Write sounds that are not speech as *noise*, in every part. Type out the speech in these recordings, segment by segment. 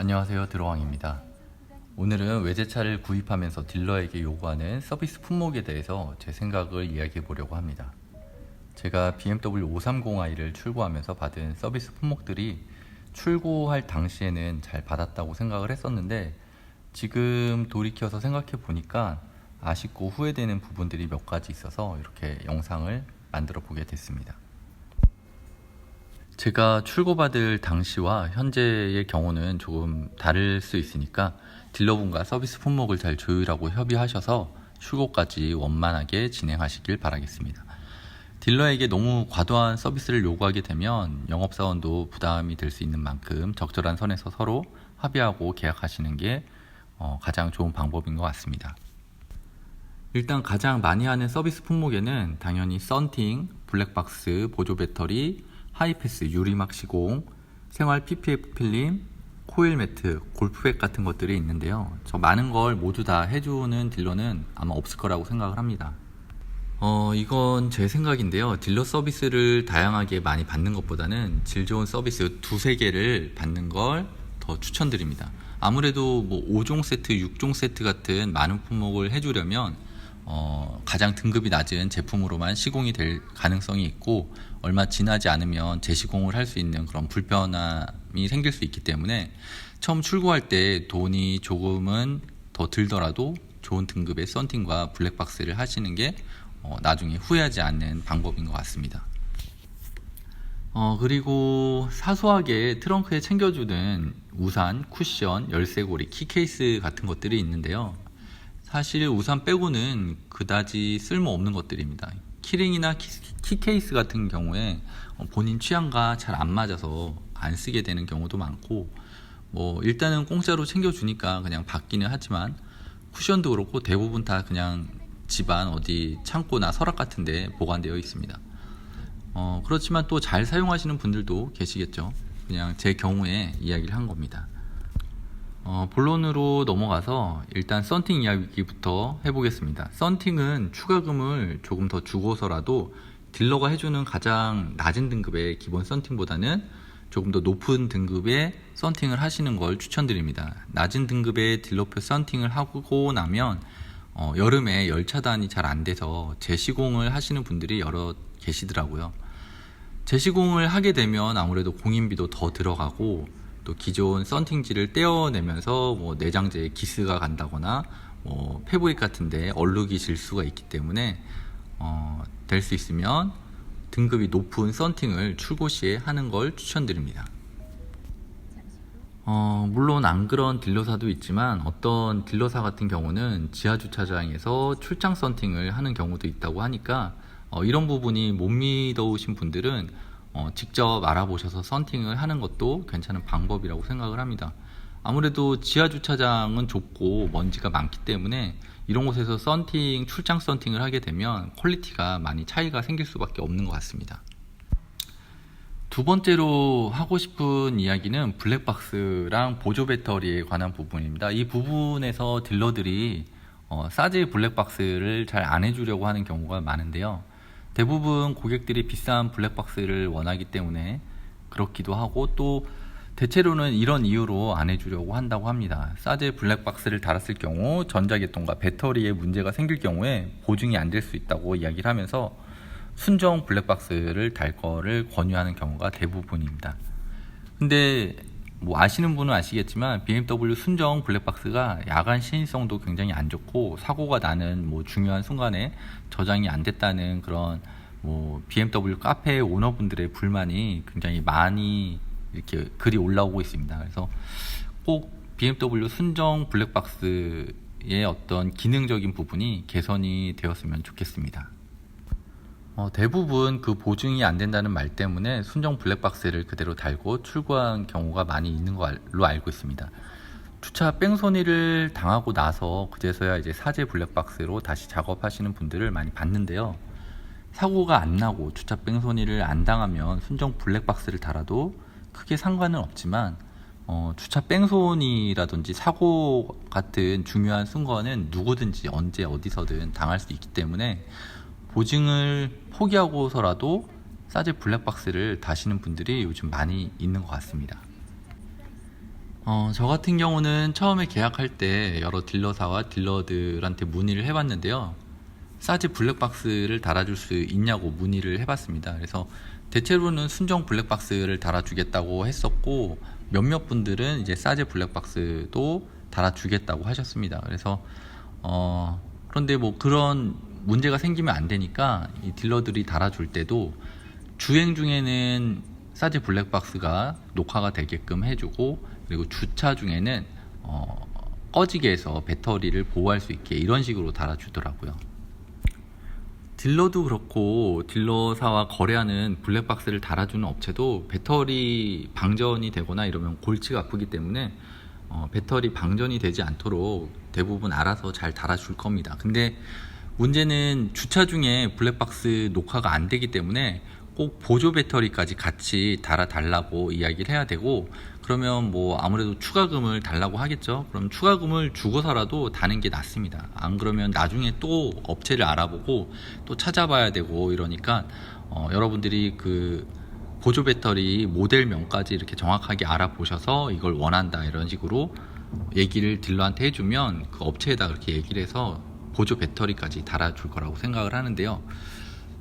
안녕하세요 드로왕입니다. 오늘은 외제차를 구입하면서 딜러에게 요구하는 서비스 품목에 대해서 제 생각을 이야기해 보려고 합니다. 제가 BMW 530i를 출고하면서 받은 서비스 품목들이 출고할 당시에는 잘 받았다고 생각을 했었는데 지금 돌이켜서 생각해 보니까 아쉽고 후회되는 부분들이 몇 가지 있어서 이렇게 영상을 만들어 보게 됐습니다 제가 출고받을 당시와 현재의 경우는 조금 다를 수 있으니까 딜러분과 서비스 품목을 잘 조율하고 협의하셔서 출고까지 원만하게 진행하시길 바라겠습니다. 딜러에게 너무 과도한 서비스를 요구하게 되면 영업사원도 부담이 될 수 있는 만큼 적절한 선에서 서로 합의하고 계약하시는 게 어, 가장 좋은 방법인 것 같습니다. 일단 가장 많이 하는 서비스 품목에는 당연히 썬팅, 블랙박스, 보조 배터리, 하이패스, 유리막 시공, 생활 PPF 필름, 코일 매트, 골프백 같은 것들이 있는데요. 저 많은 걸 모두 다 해주는 딜러는 아마 없을 거라고 생각을 합니다. 어, 이건 제 생각인데요. 딜러 서비스를 다양하게 많이 받는 것보다는 질 좋은 서비스 두세 개를 받는 걸 더 추천드립니다. 아무래도 뭐 5종 세트, 6종 세트 같은 많은 품목을 해주려면 어, 가장 등급이 낮은 제품으로만 시공이 될 가능성이 있고 얼마 지나지 않으면 재시공을 할 수 있는 그런 불편함이 생길 수 있기 때문에 처음 출고할 때 돈이 조금은 더 들더라도 좋은 등급의 썬팅과 블랙박스를 하시는 게 어, 나중에 후회하지 않는 방법인 것 같습니다. 어, 그리고 사소하게 트렁크에 챙겨주는 우산, 쿠션, 열쇠고리, 키케이스 같은 것들이 있는데요. 사실 우산 빼고는 그다지 쓸모없는 것들입니다. 키링이나 키, 케이스 같은 경우에 어, 본인 취향과 잘 안 맞아서 안 쓰게 되는 경우도 많고 뭐 일단은 공짜로 챙겨주니까 그냥 받기는 하지만 쿠션도 그렇고 대부분 다 그냥 집안 어디 창고나 서랍 같은데 보관되어 있습니다. 어, 그렇지만 또 잘 사용하시는 분들도 계시겠죠. 그냥 제 경우에 이야기를 한 겁니다. 어, 본론으로 넘어가서 일단 썬팅 이야기부터 해보겠습니다. 썬팅은 추가금을 조금 더 주고서라도 딜러가 해주는 가장 낮은 등급의 기본 썬팅보다는 조금 더 높은 등급의 썬팅을 하시는 걸 추천드립니다. 낮은 등급의 딜러표 썬팅을 하고 나면 어, 여름에 열 차단이 잘 안 돼서 재시공을 하시는 분들이 여러 계시더라고요. 재시공을 하게 되면 아무래도 공인비도 더 들어가고 또 기존 썬팅지를 떼어내면서 뭐 내장재에 기스가 간다거나 뭐 패브릭 같은데 얼룩이 질 수가 있기 때문에 어, 될 수 있으면 등급이 높은 썬팅을 출고 시에 하는 걸 추천드립니다. 어, 물론 안 그런 딜러사도 있지만 어떤 딜러사 같은 경우는 지하 주차장에서 출장 썬팅을 하는 경우도 있다고 하니까 어, 이런 부분이 못 믿어오신 분들은 어, 직접 알아보셔서 썬팅을 하는 것도 괜찮은 방법이라고 생각을 합니다. 아무래도 지하 주차장은 좁고 먼지가 많기 때문에 이런 곳에서 썬팅, 출장 썬팅을 하게 되면 퀄리티가 많이 차이가 생길 수밖에 없는 것 같습니다. 두 번째로 하고 싶은 이야기는 블랙박스랑 보조 배터리에 관한 부분입니다. 이 부분에서 딜러들이 어, 사제 블랙박스를 잘 안 해주려고 하는 경우가 많은데요. 대부분 고객들이 비싼 블랙박스를 원하기 때문에 그렇기도 하고 또 대체로는 이런 이유로 안 해주려고 한다고 합니다. 사제 블랙박스를 달았을 경우 전자계통과 배터리에 문제가 생길 경우에 보증이 안 될 수 있다고 이야기를 하면서 순정 블랙박스를 달 거를 권유하는 경우가 대부분입니다. 근데 뭐 아시는 분은 아시겠지만 BMW 순정 블랙박스가 야간 시인성도 굉장히 안 좋고 사고가 나는 뭐 중요한 순간에 저장이 안 됐다는 그런 뭐 BMW 카페 오너분들의 불만이 굉장히 많이 이렇게 글이 올라오고 있습니다. 그래서 꼭 BMW 순정 블랙박스의 어떤 기능적인 부분이 개선이 되었으면 좋겠습니다. 어, 대부분 그 보증이 안 된다는 말 때문에 순정 블랙박스를 그대로 달고 출고한 경우가 많이 있는 걸로 알고 있습니다. 주차 뺑소니를 당하고 나서 그제서야 이제 사제 블랙박스로 다시 작업하시는 분들을 많이 봤는데요. 사고가 안 나고 주차 뺑소니를 안 당하면 순정 블랙박스를 달아도 크게 상관은 없지만 어, 주차 뺑소니라든지 사고 같은 중요한 순간은 누구든지 언제 어디서든 당할 수 있기 때문에 보증을 포기하고서라도 사제 블랙박스를 다시는 분들이 요즘 많이 있는 것 같습니다. 어, 저 같은 경우는 처음에 계약할 때 여러 딜러사와 딜러들한테 문의를 해봤는데요. 싸지 블랙박스를 달아줄 수 있냐고 문의를 해봤습니다. 그래서 대체로는 순정 블랙박스를 달아주겠다고 했었고 몇몇 분들은 이제 싸제 블랙박스도 달아주겠다고 하셨습니다. 그래서 어, 그런데 뭐 그런 문제가 생기면 안 되니까 이 딜러들이 달아줄 때도 주행 중에는 싸제 블랙박스가 녹화가 되게끔 해주고 그리고 주차 중에는 어, 꺼지게 해서 배터리를 보호할 수 있게 이런 식으로 달아주더라고요. 딜러도 그렇고 딜러사와 거래하는 블랙박스를 달아주는 업체도 배터리 방전이 되거나 이러면 골치가 아프기 때문에 어, 배터리 방전이 되지 않도록 대부분 알아서 잘 달아줄 겁니다. 근데 문제는 주차 중에 블랙박스 녹화가 안 되기 때문에 꼭 보조 배터리까지 같이 달아 달라고 이야기를 해야 되고 그러면 뭐 아무래도 추가금을 달라고 하겠죠. 그럼 추가금을 주고서라도 다는 게 낫습니다. 안 그러면 나중에 또 업체를 알아보고 또 찾아봐야 되고 이러니까 어, 여러분들이 그 보조 배터리 모델명까지 이렇게 정확하게 알아보셔서 이걸 원한다 이런 식으로 얘기를 딜러한테 해주면 그 업체에다 그렇게 얘기를 해서 보조 배터리까지 달아줄 거라고 생각을 하는데요.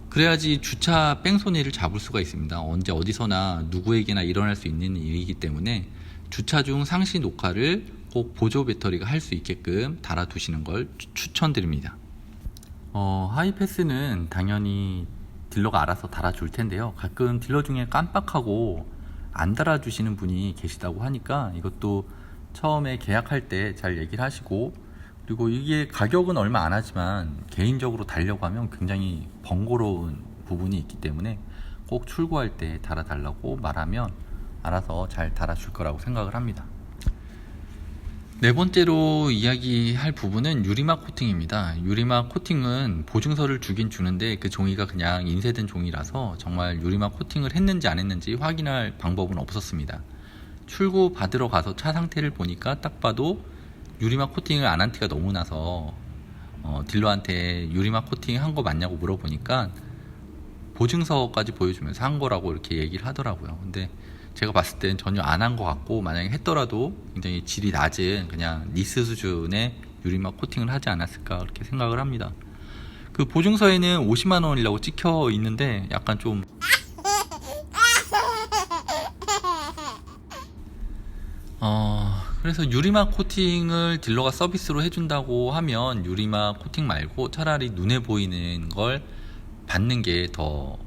그래야지 주차 뺑소니를 잡을 수가 있습니다. 언제 어디서나 누구에게나 일어날 수 있는 일이기 때문에 주차 중 상시 녹화를 꼭 보조 배터리가 할 수 있게끔 달아두시는 걸 추- 추천드립니다. 어, 하이패스는 당연히 딜러가 알아서 달아줄 텐데요. 가끔 딜러 중에 깜빡하고 안 달아주시는 분이 계시다고 하니까 이것도 처음에 계약할 때 잘 얘기를 하시고 그리고 이게 가격은 얼마 안 하지만 개인적으로 달려고 하면 굉장히 번거로운 부분이 있기 때문에 꼭 출고할 때 달아달라고 말하면 알아서 잘 달아줄 거라고 생각을 합니다. 네 번째로 이야기할 부분은 유리막 코팅입니다. 유리막 코팅은 보증서를 주긴 주는데 그 종이가 그냥 인쇄된 종이라서 정말 유리막 코팅을 했는지 안 했는지 확인할 방법은 없었습니다. 출고 받으러 가서 차 상태를 보니까 딱 봐도 유리막 코팅을 안 한 티가 너무 나서 어, 딜러한테 유리막 코팅 한 거 맞냐고 물어보니까 보증서까지 보여주면서 한 거라고 이렇게 얘기를 하더라고요. 근데 제가 봤을 땐 전혀 안 한 것 같고 만약에 했더라도 굉장히 질이 낮은 그냥 니스 수준의 유리막 코팅을 하지 않았을까 그렇게 생각을 합니다. 그 보증서에는 50만 원이라고 찍혀 있는데 약간 좀 *laughs* 어, 그래서 유리막 코팅을 딜러가 서비스로 해준다고 하면 유리막 코팅 말고 차라리 눈에 보이는 걸 받는 게 더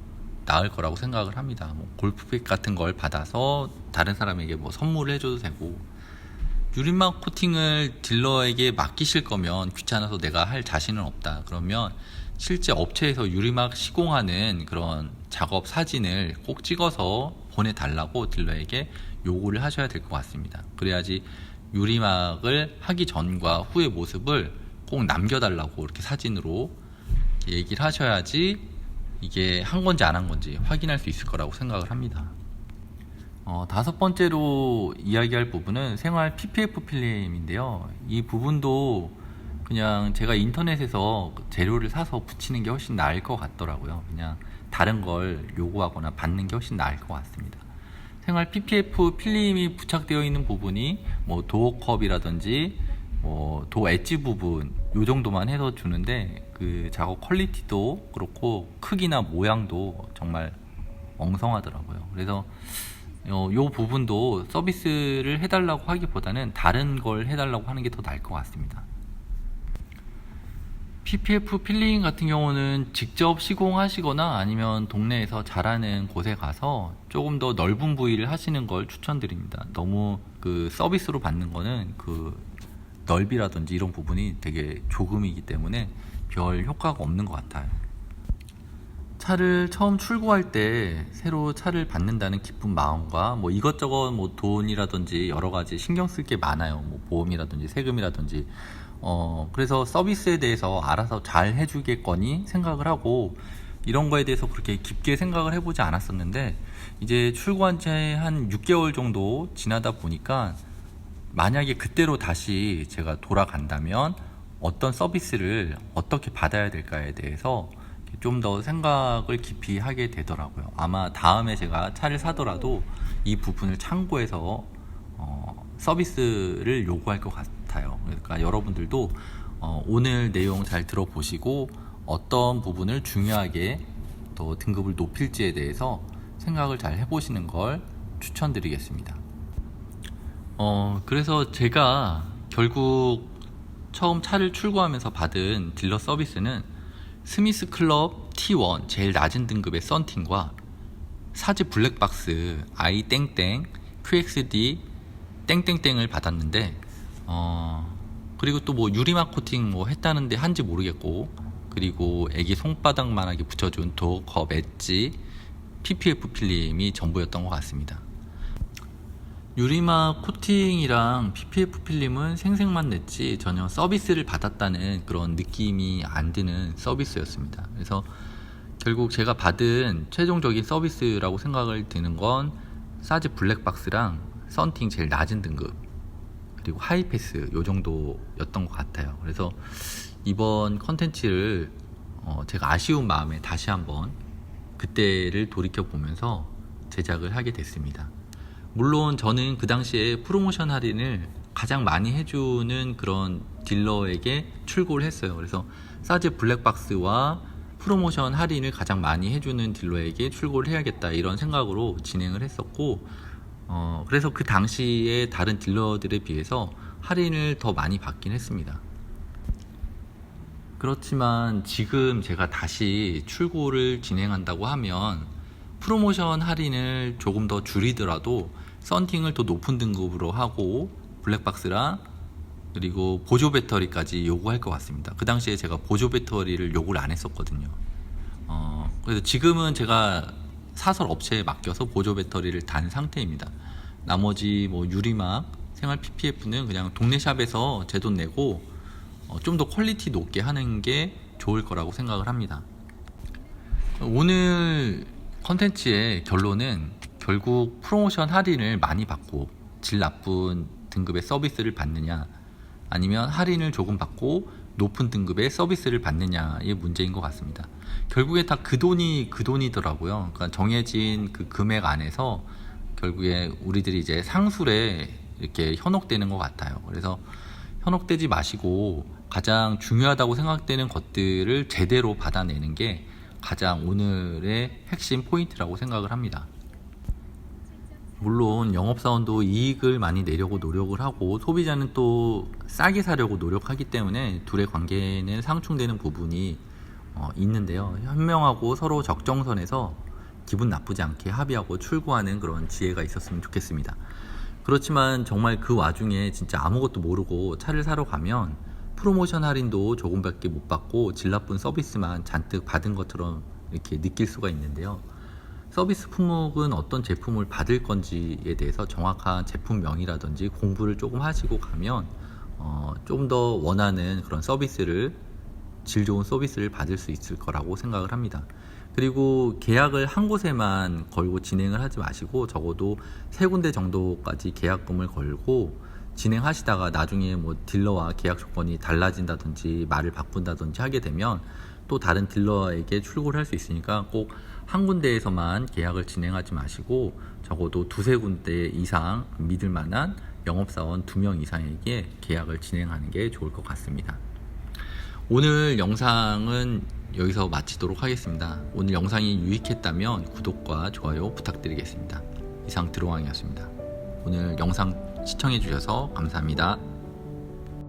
나을 거라고 생각을 합니다. 뭐 골프백 같은 걸 받아서 다른 사람에게 뭐 선물을 해줘도 되고 유리막 코팅을 딜러에게 맡기실 거면 귀찮아서 내가 할 자신은 없다. 그러면 실제 업체에서 유리막 시공하는 그런 작업 사진을 꼭 찍어서 보내달라고 딜러에게 요구를 하셔야 될 것 같습니다. 그래야지 유리막을 하기 전과 후의 모습을 꼭 남겨달라고 이렇게 사진으로 얘기를 하셔야지 이게 한 건지 안 한 건지 확인할 수 있을 거라고 생각을 합니다. 어, 다섯 번째로 이야기할 부분은 생활 PPF 필름인데요. 이 부분도 그냥 제가 인터넷에서 재료를 사서 붙이는 게 훨씬 나을 것 같더라고요. 그냥 다른 걸 요구하거나 받는 게 훨씬 나을 것 같습니다. 생활 PPF 필름이 부착되어 있는 부분이 뭐 도어 컵이라든지 뭐도 엣지 부분 요 정도만 해서 주는데 그 작업 퀄리티도 그렇고 크기나 모양도 정말 엉성하더라고요. 그래서 어, 요 부분도 서비스를 해달라고 하기보다는 다른 걸 해달라고 하는 게 더 나을 것 같습니다. PPF 필링 같은 경우는 직접 시공하시거나 아니면 동네에서 잘하는 곳에 가서 조금 더 넓은 부위를 하시는 걸 추천드립니다. 너무 그 서비스로 받는 거는 그 넓이라든지 이런 부분이 되게 조금이기 때문에 별 효과가 없는 것 같아요. 차를 처음 출고할 때 새로 차를 받는다는 기쁜 마음과 뭐 이것저것 뭐 돈이라든지 여러 가지 신경 쓸 게 많아요. 뭐 보험이라든지 세금이라든지 어 그래서 서비스에 대해서 알아서 잘 해주겠거니 생각을 하고 이런 거에 대해서 그렇게 깊게 생각을 해보지 않았었는데 이제 출고한 지한 6개월 정도 지나다 보니까 만약에 그때로 다시 제가 돌아간다면 어떤 서비스를 어떻게 받아야 될까에 대해서 좀 더 생각을 깊이 하게 되더라고요. 아마 다음에 제가 차를 사더라도 이 부분을 참고해서 어, 서비스를 요구할 것 같아요. 그러니까 여러분들도 어, 오늘 내용 잘 들어보시고 어떤 부분을 중요하게 또 등급을 높일지에 대해서 생각을 잘 해보시는 걸 추천드리겠습니다. 어, 그래서 제가 결국 처음 차를 출고하면서 받은 딜러 서비스는 스미스 클럽 T1 제일 낮은 등급의 썬팅과 사지 블랙박스 i 땡땡 QXD 땡땡땡을 받았는데 어 그리고 또 뭐 유리막 코팅 뭐 했다는데 한지 모르겠고 그리고 애기 손바닥만하게 붙여준 도어컵 엣지 PPF 필름이 전부였던 것 같습니다. 유리막 코팅이랑 PPF 필름은 생색만 냈지 전혀 서비스를 받았다는 그런 느낌이 안 드는 서비스였습니다. 그래서 결국 제가 받은 최종적인 서비스라고 생각을 드는 건 사즈 블랙박스랑 썬팅 제일 낮은 등급 그리고 하이패스 요 정도였던 것 같아요. 그래서 이번 컨텐츠를 어 제가 아쉬운 마음에 다시 한번 그때를 돌이켜 보면서 제작을 하게 됐습니다. 물론 저는 그 당시에 프로모션 할인을 가장 많이 해주는 그런 딜러에게 출고를 했어요. 그래서 사즈 블랙박스와 프로모션 할인을 가장 많이 해주는 딜러에게 출고를 해야겠다 이런 생각으로 진행을 했었고 어, 그래서 그 당시에 다른 딜러들에 비해서 할인을 더 많이 받긴 했습니다. 그렇지만 지금 제가 다시 출고를 진행한다고 하면 프로모션 할인을 조금 더 줄이더라도 썬팅을 더 높은 등급으로 하고 블랙박스랑 그리고 보조 배터리까지 요구할 것 같습니다. 그 당시에 제가 보조 배터리를 요구를 안 했었거든요. 어, 그래서 지금은 제가 사설 업체에 맡겨서 보조 배터리를 단 상태입니다. 나머지 뭐 유리막, 생활 PPF는 그냥 동네 샵에서 제 돈 내고 어, 좀더 퀄리티 높게 하는 게 좋을 거라고 생각을 합니다. 오늘 컨텐츠의 결론은 결국 프로모션 할인을 많이 받고 질 나쁜 등급의 서비스를 받느냐 아니면 할인을 조금 받고 높은 등급의 서비스를 받느냐의 문제인 것 같습니다. 결국에 다 그 돈이 그 돈이더라고요. 그러니까 정해진 그 금액 안에서 결국에 우리들이 이제 상술에 이렇게 현혹되는 것 같아요. 그래서 현혹되지 마시고 가장 중요하다고 생각되는 것들을 제대로 받아내는 게 가장 오늘의 핵심 포인트라고 생각을 합니다. 물론 영업사원도 이익을 많이 내려고 노력을 하고 소비자는 또 싸게 사려고 노력하기 때문에 둘의 관계는 상충되는 부분이 어, 있는데요. 현명하고 서로 적정선에서 기분 나쁘지 않게 합의하고 출구하는 그런 지혜가 있었으면 좋겠습니다. 그렇지만 정말 그 와중에 진짜 아무것도 모르고 차를 사러 가면 프로모션 할인도 조금밖에 못 받고 질 나쁜 서비스만 잔뜩 받은 것처럼 이렇게 느낄 수가 있는데요. 서비스 품목은 어떤 제품을 받을 건지에 대해서 정확한 제품명이라든지 공부를 조금 하시고 가면 어, 좀더 원하는 그런 서비스를 질 좋은 서비스를 받을 수 있을 거라고 생각을 합니다. 그리고 계약을 한 곳에만 걸고 진행을 하지 마시고 적어도 세 군데 정도까지 계약금을 걸고 진행하시다가 나중에 뭐 딜러와 계약 조건이 달라진다든지 말을 바꾼다든지 하게 되면 또 다른 딜러에게 출고를 할 수 있으니까 꼭 한 군데에서만 계약을 진행하지 마시고 적어도 두세 군데 이상 믿을 만한 영업사원 두 명 이상에게 계약을 진행하는 게 좋을 것 같습니다. 오늘 영상은 여기서 마치도록 하겠습니다. 오늘 영상이 유익했다면 구독과 좋아요 부탁드리겠습니다. 이상 드로왕이었습니다. 오늘 영상 시청해 주셔서 감사합니다.